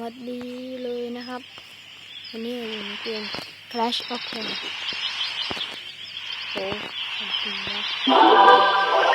วัสดีเลยนะครับ วันนี้เราอยู่ในเกม Clash of Clans โอ้สวัสดีนะ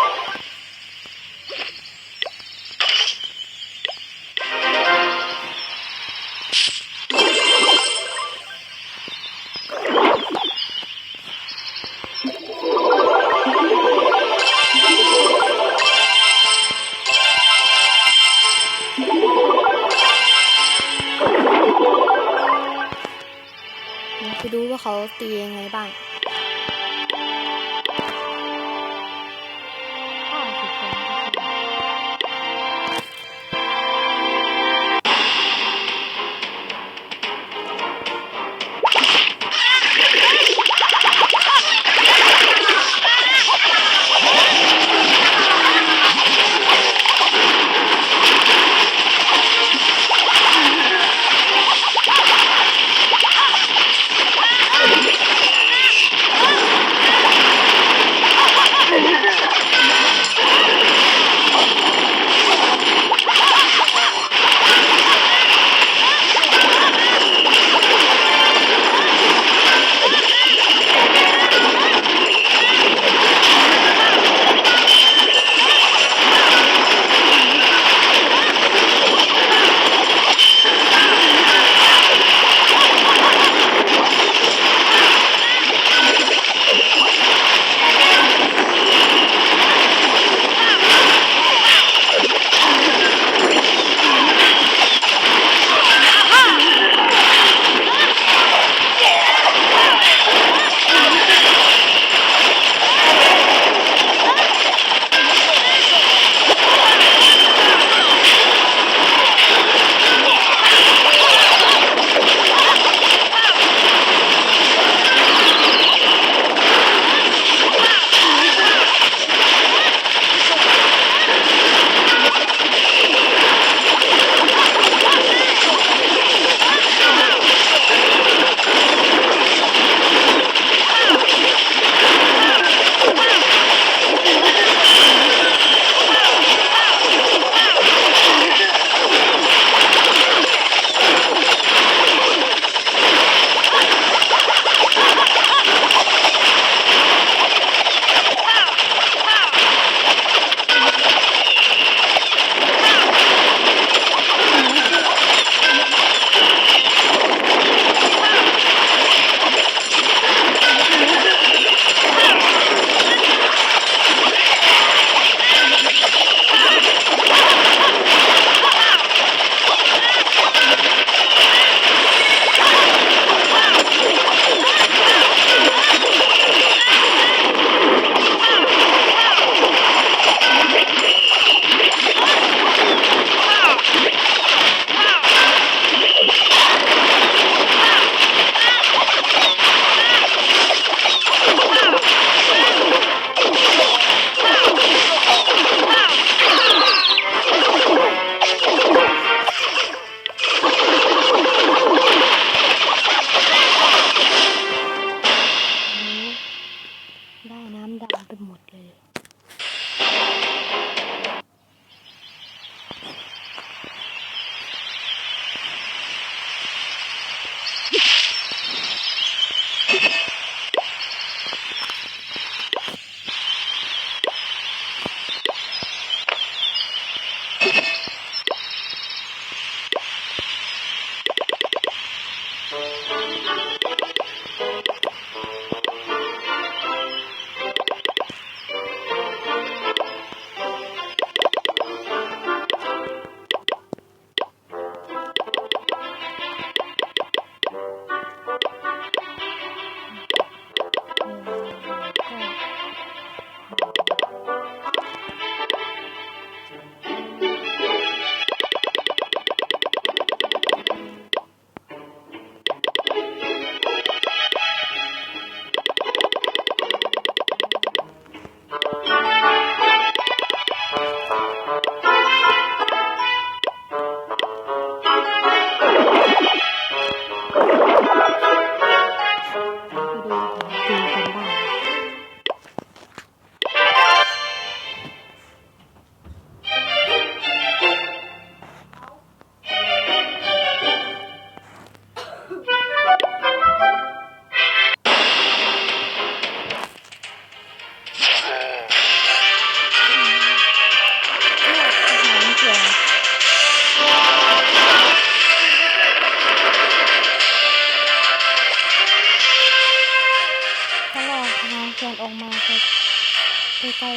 ใกล้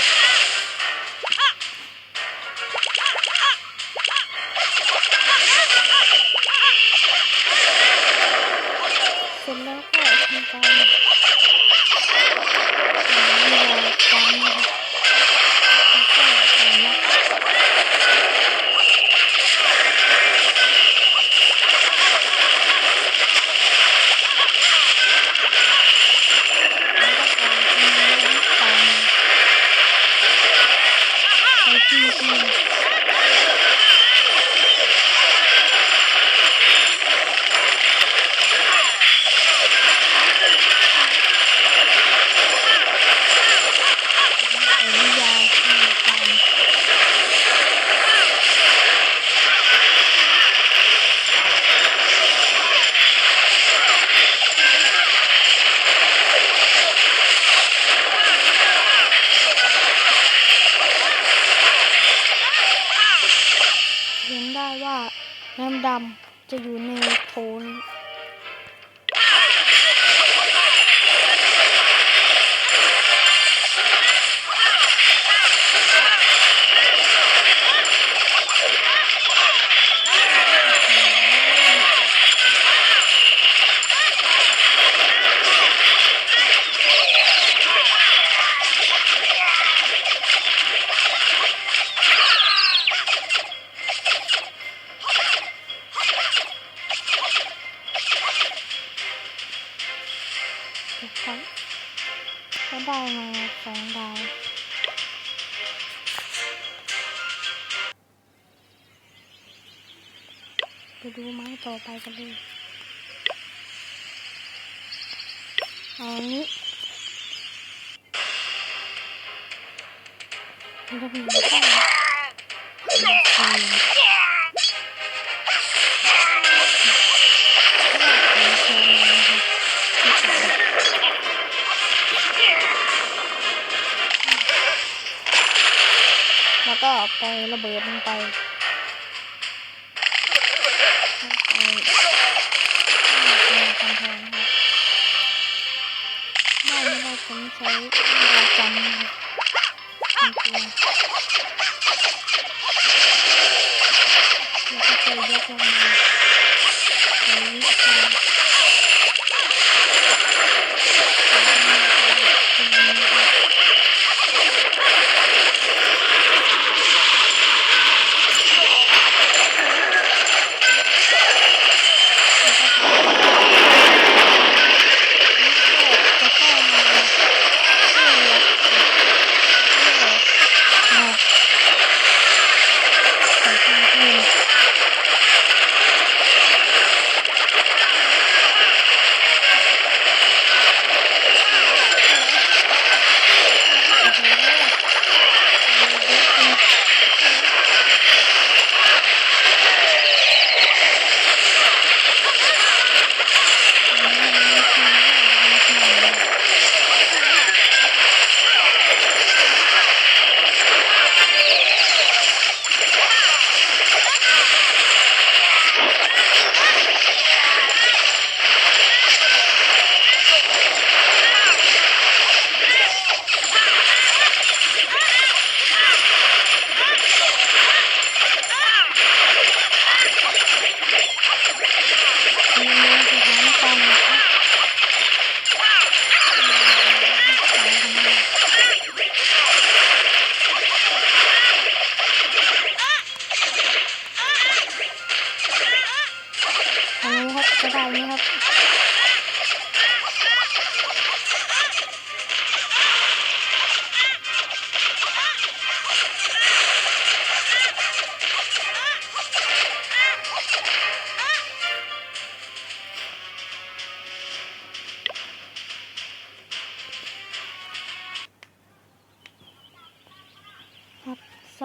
ๆ เห็นได้ว่าน้ำดำจะอยู่ในโถน สองดาวไปดูไม้ต่อไปกันเลยเอาอันนี้มันจะมีข้างแอบไประเบิดมันไปไปกำแพงครับได้ไม่ได้ผมใช้ยาจำ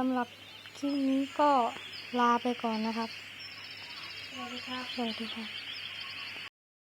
ำหรับคลิปนี้ก็ลาไปก่อนนะครับ สวัสดีครับ สวัสดีครับ